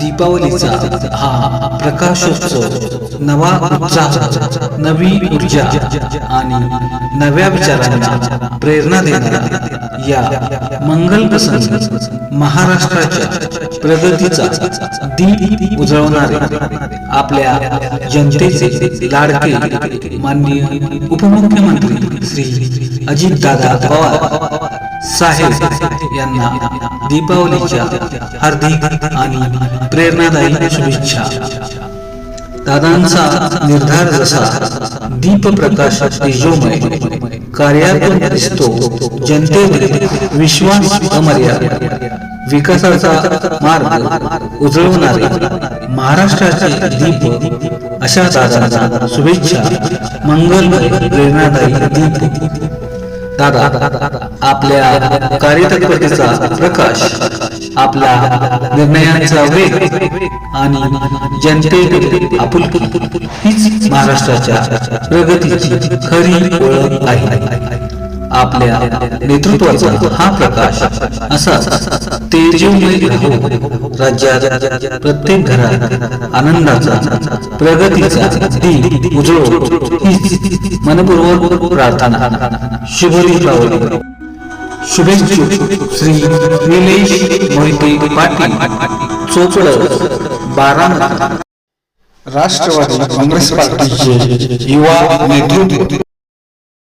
दीपावलीचा हा प्रकाशोत्सव नवा उत्साह नवी ऊर्जा आणि नव्या विचारांना प्रेरणा देणारा या मंगल प्रसंग महाराष्ट्राच्या प्रगतीचा दीप उजळवणारे आपल्या जनतेचे लाडके माननीय उपमुख्यमंत्री श्री अजितदादा पवार. साहेब यांना दीपावलीच्या हार्दिक आणि प्रेरणादायी शुभेच्छा. दादांचा निर्धार जसा दीप प्रकाश तेजोमय कार्यातून दिसतो जनतेमध्ये विश्वास अमर्याद. विकासाचा मार्ग उजळवणारे महाराष्ट्राचे दीप अशा दादांचा शुभेच्छा. मंगल प्रेरणादायी दीप. दादा आपल्या कार्यतत्परतेचा प्रकाश आपला निर्णयांचा वेग आणि जनतेतील आपुलकी हीच महाराष्ट्राच्या प्रगतीची खरी ओळख आहे. आपल्या नेतृत्वाचा हा प्रकाश असा तेजोमय राज्यात प्रत्येक घरात आनंदाचा प्रगतीचा दिन उजळो हीच मनपूर्वक प्रार्थना. शुभ शुभेच्छुक श्री निलेश मोहिते पाटील. चोपड बारामती. राष्ट्रवादी काँग्रेस पार्टीचे युवा नेतृत्व.